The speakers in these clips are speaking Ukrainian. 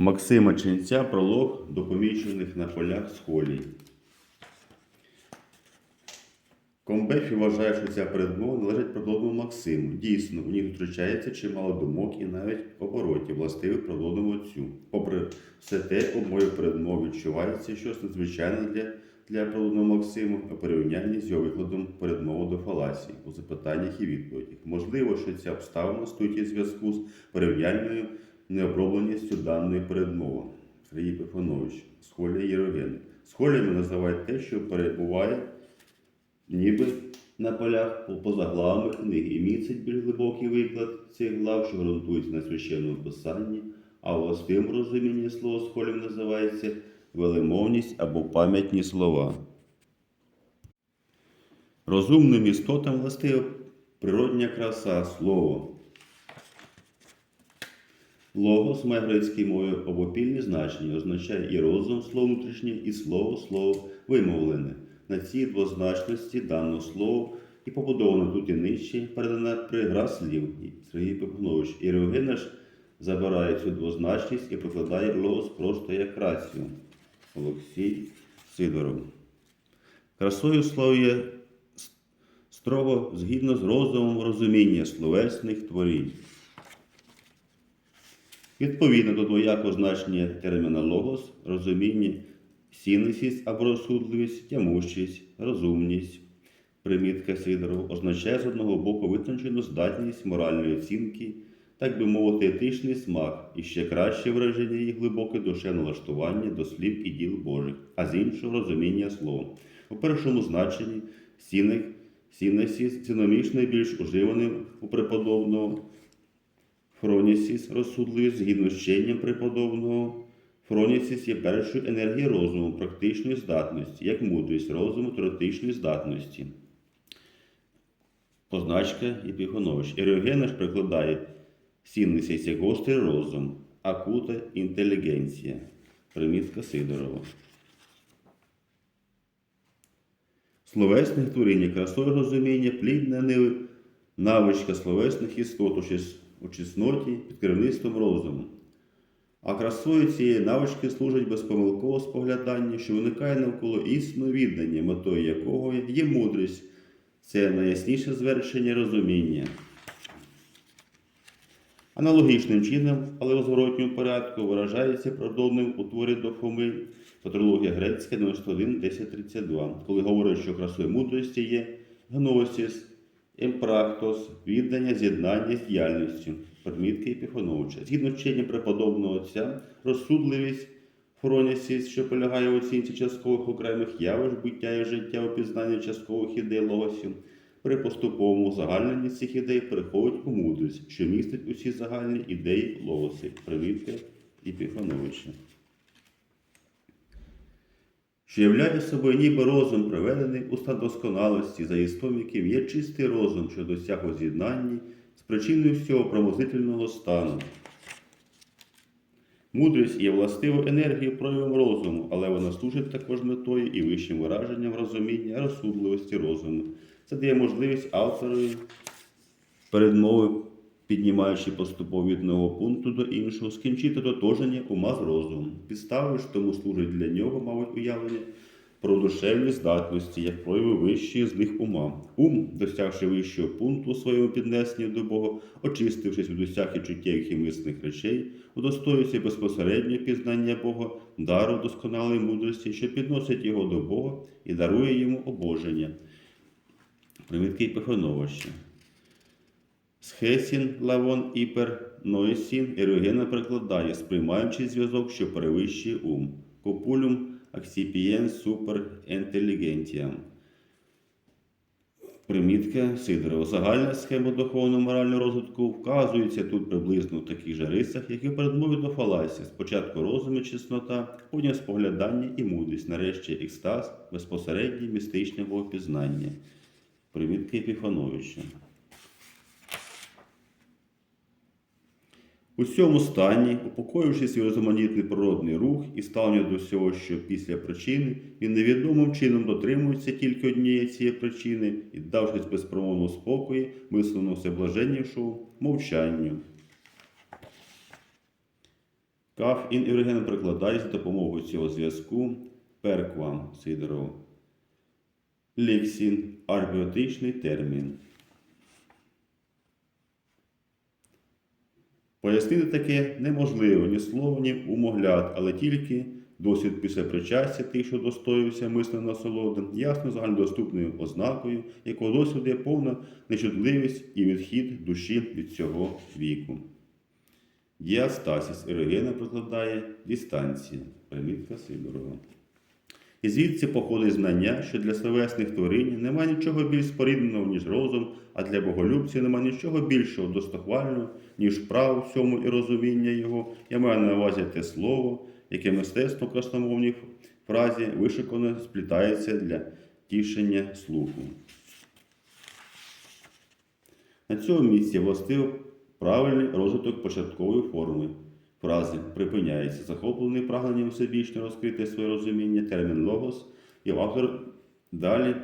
Максима Ченця пролог до помічених на полях схолій. Комбефі вважає, що ця передмова належить природному Максиму. Дійсно, у ній зустрічається чимало думок і навіть оборотів, властивих природному отцю. Попри все те, у моїй передмові відчувається щось надзвичайне для, для природного Максиму у порівнянні з його викладом передмови до фаласій у запитаннях і відповідях. Можливо, що ця обставина стоїть у зв'язку з порівняльною необробленістю даної передмови. Сергій Пифанович, схолія Єрогени. Схоліями називають те, що перебуває ніби на полях по- поза главами книги і містить більш глибокий виклад цих глав, що ґрунтується на священному писанні, а властивому розумінні слово схолів називається велемовність або пам'ятні слова. Розумним істотам властива природня краса, слово. Логос має грецькою мовою обопільні значення, означає і розум слово внутрішнє, і слово слово вимовлене. На цій двозначності дано слово і побудовано тут і нижче, передана пригра слів Сергій Пепнович. Ірогена ж забирає цю двозначність і прикладає логос просто як рацію. Олексій Сидоров. Красою слово є строго згідно з розумом розуміння словесних творінь. Відповідно до двоякого значення терміна логос, розуміння, сінесість або розсудливість, тямущість, розумність. Примітка Сидорова означає з одного боку витончену здатність моральної оцінки, так би мовити, етичний смак і ще краще враження і глибоке душевне налаштування до слів і діл Божих, а з іншого розуміння слова. У першому значенні сінек, сінесіс синомічно більш уживаним у преподобного Фронісіс розсудливість згідно з вченням преподобного. Фронісіс є першою енергією розуму, практичної здатності, як мудрість розуму теоретичної здатності. Позначка Епіхонович. Еріогена ж прикладає сіннесість як гострий розум, акута інтелігенція. Примітка Сидорова. Словесне творіння, красою розуміння, плідна навичка словесних істот у чесноті під керівництвом розуму. А красою цієї навички служить безпомилкове споглядання, що виникає навколо істинного віддання, метою якого є мудрість. Це найясніше звершення розуміння. Аналогічним чином, але у зворотньому порядку, виражається продовним у творі до Фоми Патрологія грецька 91 1032, коли говорить, що красою мудрості є гносіс, емпрактос, віддання, з'єднання з діяльністю, примітки Епіфановича. Згідно вчення преподобного отця, розсудливість Фронісіс, що полягає в оцінці часткових окремих явищ, буття і життя у пізнанні часткових ідей логосів, при поступовому загальненні цих ідей переходить у мудрість, що містить усі загальні ідеї логоси. Примітка Епіфановича. Що являє собою ніби розум, приведений у стан досконалості, за єством яким є чистий розум, що досяг у з'єднанні з причиною всього промозительного стану. Мудрість є властивою енергією проявом розуму, але вона служить також метою і вищим вираженням розуміння, розсудливості розуму. Це дає можливість авторові передмови, піднімаючи поступово від одного пункту до іншого, скінчити дотоження ума з розумом. Підставою ж тому служить для нього, мабуть, уявлення про душевні здатності, як прояви вищої з них ума. Ум, досягши вищого пункту у своєму піднесенні до Бога, очистившись від усяких чуттєвих і мисних речей, удостоюється безпосередньо пізнання Бога, дару досконалої мудрості, що підносить його до Бога і дарує йому обоження. Примітки Епифановича. Схесін, Лавон, Іпер, Нойсін, Ерогена прикладає, сприймаючи зв'язок, що перевищує ум. Копулюм аксіпієн супер інтелігентіям. Примітка Сидорова. Загальна схема духовного морального розвитку вказується тут приблизно в таких же рисах, як і передмові до фаласі. Спочатку розум і чеснота, потім споглядання і мудрість, нарешті екстаз, безпосереднє містичне богопізнання. Примітка Епіфановича. У цьому стані, упокоївши свій розуманітний природний рух і ставлення до всього, що після причини, він невідомим чином дотримується тільки однієї цієї причини і, давшись безпромовно спокої, мисленому всеблаженнішого мовчанню. Каф ін Євген прикладає за допомогою цього зв'язку перквам Сидоров. Ліксін арбіотичний термін. Пояснити таке неможливо ні слово, ні умогляд, але тільки досвід після причастя тих, що достоївся мисленої насолоди, ясно загальнодоступною ознакою, якого досвіду є повна нечутливість і відхід душі від цього віку. Діастасіс ерогена прикладає дистанція. Примітка Сидорова. І звідси походить знання, що для словесних творінь немає нічого більш спорідненого, ніж розум, а для боголюбців немає нічого більшого достохвального, ніж право всьому і розуміння його. Я маю на увазі те слово, яке мистецтво в красномовній фразі вишикано сплітається для тішення слуху. На цьому місці властиво правильний розвиток початкової форми. Фрази припиняється, захоплений прагненням всебічно розкрити своє розуміння, термін логос, і автор далі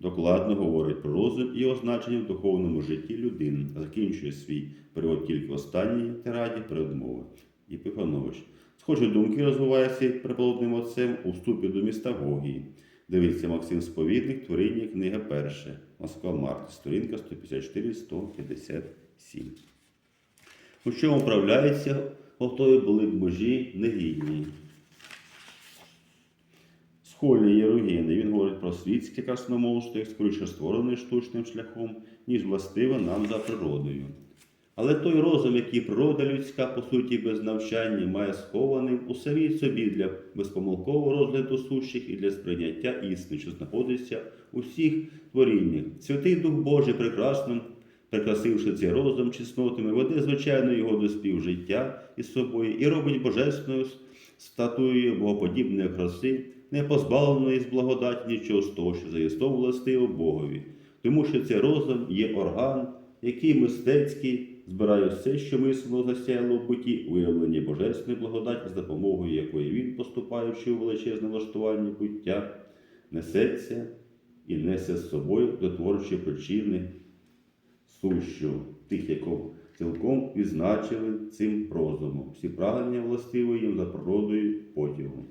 докладно говорить про розум і його значення в духовному житті людини, закінчує свій перевод тільки в останній тираді передмови. Єпифанович. Схожі думки розвиваються преподобним отцем у вступі до міста Гогії. Дивіться Максим Сповідник, творіння, книга перша. Москва Март, сторінка 154-157. У чому вправляється, готові були б божі негідні. Схольні Єрогени, він говорить про світське красномовство, як скоріше створене штучним шляхом, ніж властиве нам за природою. Але той розум, який природа людська, по суті, без навчання, має схованим у самій собі для безпомилкового розгляду сущих і для сприйняття істини, що знаходиться у всіх творіннях. Святий Дух Божий прекрасно, прикрасивши цей розум чеснотами, веде, звичайно, його до співжиття із собою і робить божественною статуєю богоподібної краси, не позбавленої з благодаті нічого з того, що заєстов властиво Богові. Тому що цей розум є орган, який мистецький збирає все, що мислено засяяло в буті, виявлення божественної благодаті, з допомогою якої він, поступаючи у величезне влаштування буття, несеться і несе з собою до творчої причини сущу, тих, якого цілком відзначили цим розумом, всі прагнення властиво їм за природою потягу.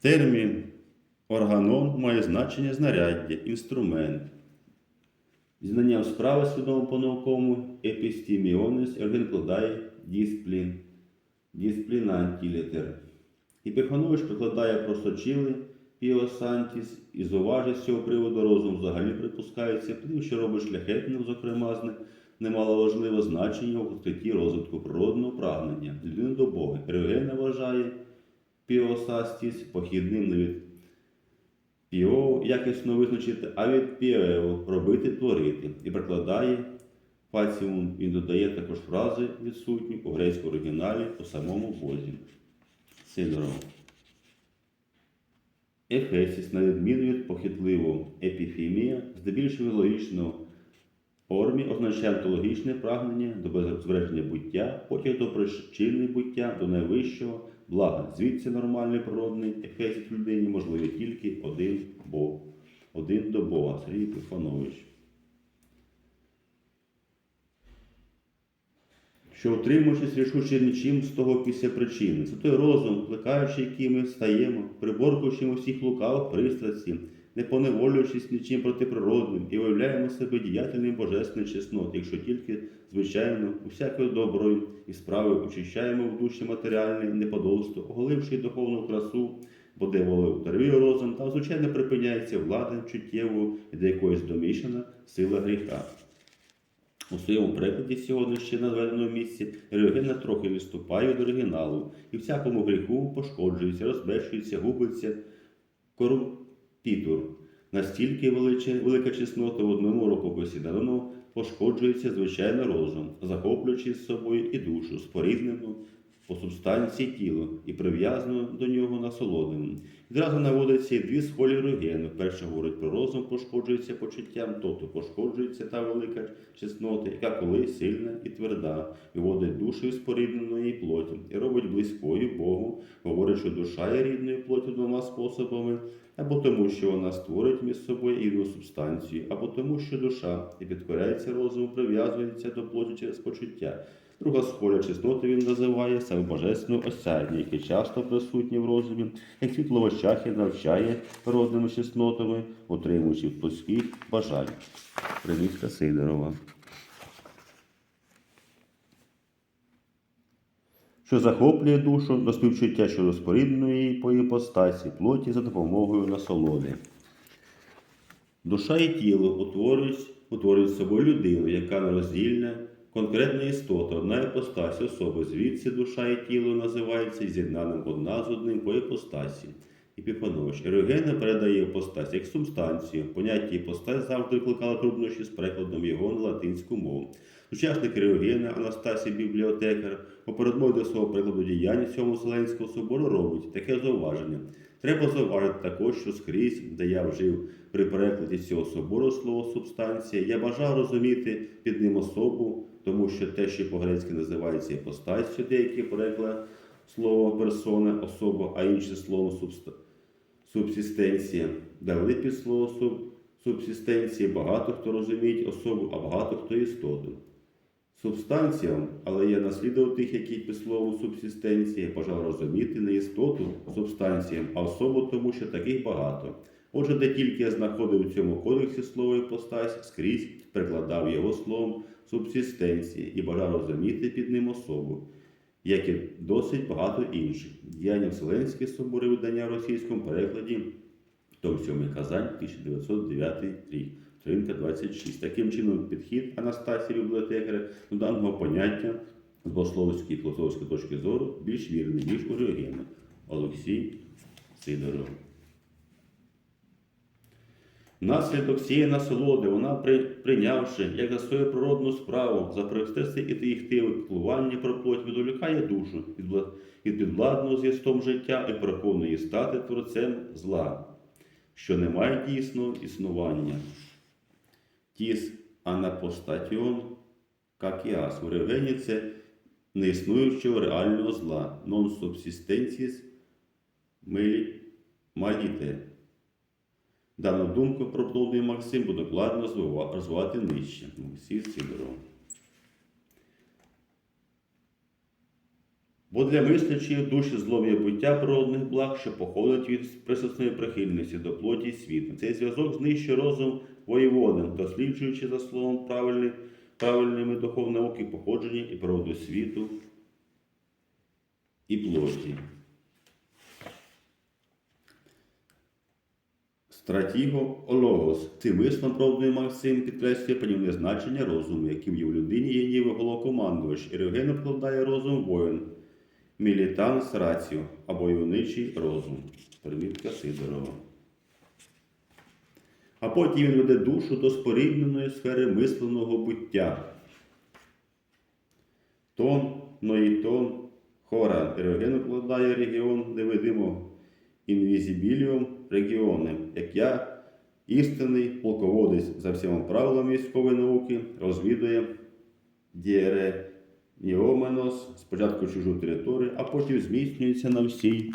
Термін органон має значення знаряддя, інструмент. Знанням справи свідомо по науковому епістеміонес Ерген вкладає дисциплін, дисципліна. І Пеханович прикладає просочили піосантіс і зуважить з цього приводу розум взагалі припускається, вплив, що робить шляхетним, зокрема, немаловажливе значення у відкритті розвитку природного прагнення, людини до Бога. Ерогена вважає піосастіс похідним не від піо якісно визначити, а від піео робити, творити. І прикладає фаціум, він додає також фрази відсутні у грецькому оригіналі у самому Бозі. Сидоров. Ефесіс, на відміну від похитливу епіфемія, здебільшого логічно формі означає онтологічне прагнення до збереження буття, потяг до причини буття, до найвищого блага. Звідси нормальний природний ефесіс людині можливий тільки один Бог, один до Бога, Сергій Пифанович. Що утримуючись рішуче нічим з того після причини. Це той розум, плекаючи, який ми стаємо, приборкуючи усіх лукавих пристрасті, не поневолюючись нічим протиприродним і виявляємо себе діятельним божественної чесноти, якщо тільки, звичайно, усякою доброю і справою очищаємо в душі матеріальне неподобство, оголивши духовну красу, бо де волив утервів розум, там, звичайно, припиняється влада чуттєву і до якоїсь домішана сила гріха. У своєму прикладі сьогодні ще на наведеному місці Ерогена трохи відступає від оригіналу і всякому гріху пошкоджується, розбещується, губиться корумпітур. Настільки величе, велика чеснота в одному рукописі дано пошкоджується звичайно розум, захоплюючи з собою і душу, споріднену по субстанції тіла і прив'язану до нього насолодним. Відразу наводиться і дві схолі рогени. Перша говорить про розум, пошкоджується почуттям, тобто пошкоджується та велика чеснота, яка колись сильна і тверда, і водить душу спорідненої плоті, і робить близькою Богу, говорить, що душа є рідною плоттю двома способами, або тому, що вона створить між собою ірну субстанцію, або тому, що душа і підкоряється розуму, прив'язується до плоті через почуття. Друга схоля чесноти він називає саме божественну осяяння, яке часто присутнє в розумі, як світло в очах і навчає розними чеснотами, отримуючи плоских бажань. Примітка Сидорова. Що захоплює душу до співчуття щодо спорідненої її по іпостасі плоті за допомогою насолоди. Душа і тіло утворюють, утворюють собою людину, яка нероздільна, конкретна істота, одна іпостась особи. Звідси душа і тіло називаються з'єднаним одна з одним по іпостасі. Епіфанович. Ерогена передає іпостась як субстанцію. Поняття іпостась завжди викликало труднощі з перекладом його на латинську мову. Учасник Ерогена Анастасій Бібліотекар у передмові до свого прикладу діяння цьому Вселенського собору робить таке зауваження. Треба зауважити також, що скрізь, де я вжив при перекладі цього собору слово субстанція, я бажав розуміти під ним особу, тому що те, що по-грецьки називається іпостасю, деякі переклад слово персона, особа, а інше слово субсистенція. Дали під слово суб... субсистенція багато хто розуміють особу, а багато хто істоту. Субстанціям, але я наслідував тих, які під словом субсистенція, бажав розуміти не істоту субстанціям, а особу тому, що таких багато. Отже, де тільки я знаходив у цьому кодексі слово іпостась, скрізь перекладав його словом субсистенції і бажав розуміти під ним особу, як і досить багато інших. Діяння Вселенських соборів видання в російському перекладі том 7 Казань, 1909 рік. Сторінка 26. Таким чином, підхід Анастасії бібліотекаря до даного поняття з богословської і філософської точки зору більш вірний, ніж у Реогена. Олексій Сидоров. Наслідок цієї насолоди вона, прийнявши як за свою природну справу, за просте і їхтиве піклування про плоть, відволікає душу від вла- підвладного з'їстом життя і переконує стати творцем зла, що не має дійсного існування. Тіс анапостатіон, як і ас. В Ревені це неіснуючого реального зла, non subsistentis милі. Дану думку продовжує Максим буде докладно розвивати нижче. Олексій Сидоров. Бо для мислячої душі злом є буття природних благ, що походить від присутної прихильності до плоті і світу. Цей зв'язок знищує розум воєводин, досліджуючи за словом правильні, правильними духовні науки походження і природу світу і плоті. Стратіго Ологос. Цим вислом правдою Максим підкреслює панівне значення розуму, яким є в людині є ніби головокомандувач, і обкладає розум воїн. Мілітанс раціо або юничий розум. Примітка Сидорова. А потім він веде душу до спорідненої сфери мисленого буття. Тон, ноїтон, хора. Ероген укладає регіон невидимого інвізібіліум регіони, як я, істинний полководець за всіма правилами військової науки, розвідує дієре Ніоменос, спочатку чужу територію, а потім зміцнюється на всій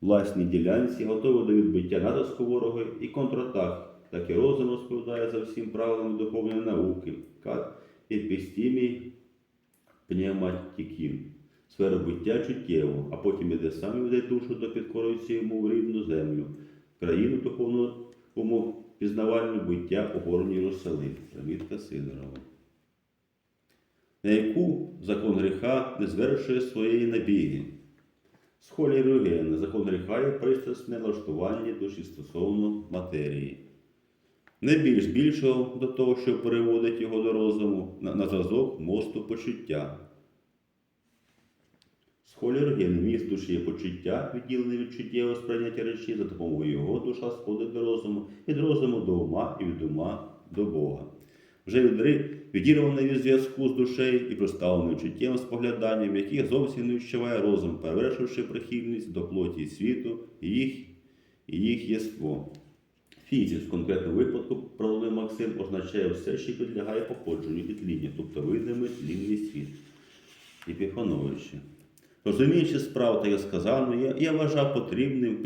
власній ділянці, готовий до відбиття натиску ворога і контратак, так і розум розповідає за всім правилам духовної науки, як епістімі пневматикін, сферу буття чуттєву, а потім іде сам і веде душу до підкорюється йому в рідну землю, країну духовного пізнавального буття у городі Єрусалим. Примітка Сидорова на яку закон гріха не звершує своєї набіги. Схолі Рюгена, закон гріха є пристрасне влаштування душі стосовно матерії. Не більш більшого до того, що переводить його до розуму на зразок мосту почуття. Схолі Рюгена, міст душі почуття, відділене від чуттєвого сприйняття речі, за допомогою його душа сходить до розуму, від розуму до ума і від ума до Бога вже відірваний від зв'язку з душею і проставлений чуттєвим спогляданням, яких зовсім не відчуває розум, перевершивши прихильність до плоті світу і їх, і їх єство. Фізіс в конкретному випадку, правовий Максим, означає все, що підлягає походженню і тлінню, тобто видимий тлінний світ. І Епіфановичі. Розуміючи справу та я сказано, я, я вважав потрібним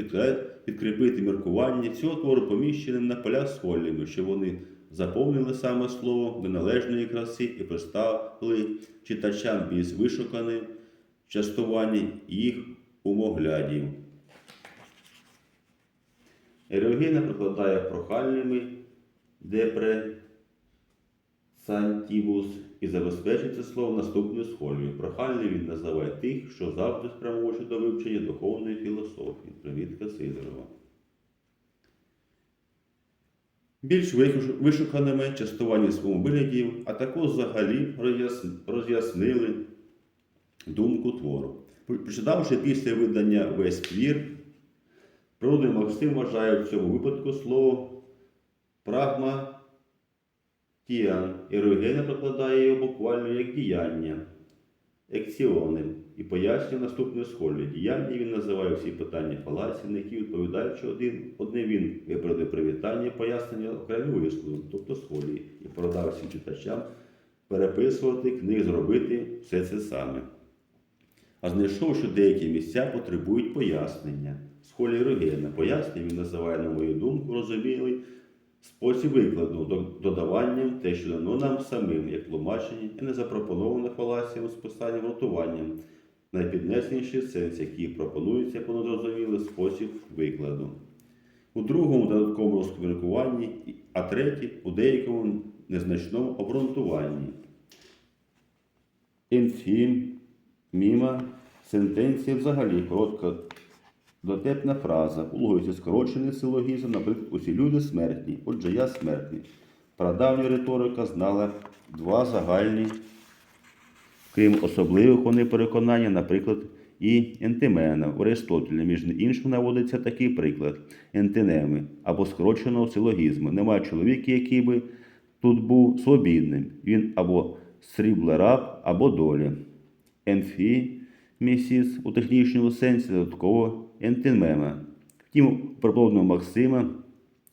підкріпити міркування цього твору поміщеним на поля схольними, щоб вони заповнили саме слово до належної краси і представили читачам більш вишукане частування їх умоглядів. Ерогена прикладає прохальними депре Сантібус і забезпечить це слово наступною схожою. Прохальний він називає тих, що завжди спрямовують до вивчення духовної філософії. Примітка Сидорова. Більш виш- вишуканими частування виглядів, а також взагалі роз'яснили думку твору. Прочитавши після видання весь твір, природний Максим вважає в цьому випадку слово прагма Тіан Ерогена прокладає його буквально як діяння, екціони, і пояснює наступне схолі. Діяння він називає всі питання фалації, на які відповідаючи один, одне він виправдає привітання, пояснення окремі вислови, тобто схолі, і продав всім читачам переписувати книг, зробити все це саме. А знайшов, що деякі місця потребують пояснення. Схолі Ерогена. Пояснення він називає, на мою думку, розумілий спосіб викладу до- додаванням те, що дано нам самим, як тлумачення, і не запропоноване фалаціям списанням ротуванням, найпіднесеніший сенс, який пропонується як спосіб викладу. У другому додатковому розкоміркуванні, а третій у деякому незначному обґрунтуванні. Інфім, міма, сентенція взагалі коротка Дотепна фраза. Уловується скорочений силогізм, наприклад, усі люди смертні, отже, я смертний. Прадавня риторика знала два загальні, крім особливих вони переконання, наприклад, і ентимена. У Аристотеля, між іншим, наводиться такий приклад ентинеми або скороченого силогізму. Немає чоловіка, який би тут був свобідним. Він або сріблераб, або доля. Енфі місіс у технічному сенсі додатково ентимема. Втім, у Максима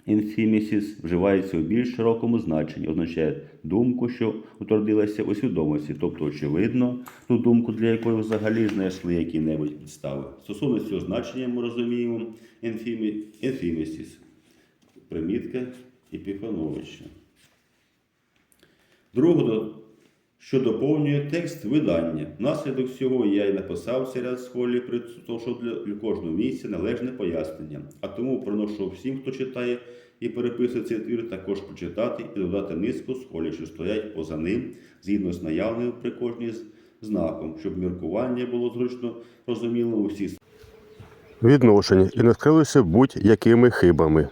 інфімісіс вживається у більш широкому значенні, означає думку, що утвердилася у свідомості, тобто, очевидно, ту думку, для якої взагалі знайшли які-небудь підстави. Стосовно цього значення ми розуміємо інфімі... інфімісіс, примітка Епіфановича. Друге, до- що доповнює текст видання. Внаслідок цього я й написав цей ряд схолі, при тому, що для, кожного місця належне пояснення. А тому проношу всім, хто читає і переписує цей твір, також прочитати і додати низку схолі, що стоять поза ним, згідно з наявним при кожній знаком, щоб міркування було зручно розуміло у всіх відношення і не скрилися будь-якими хибами.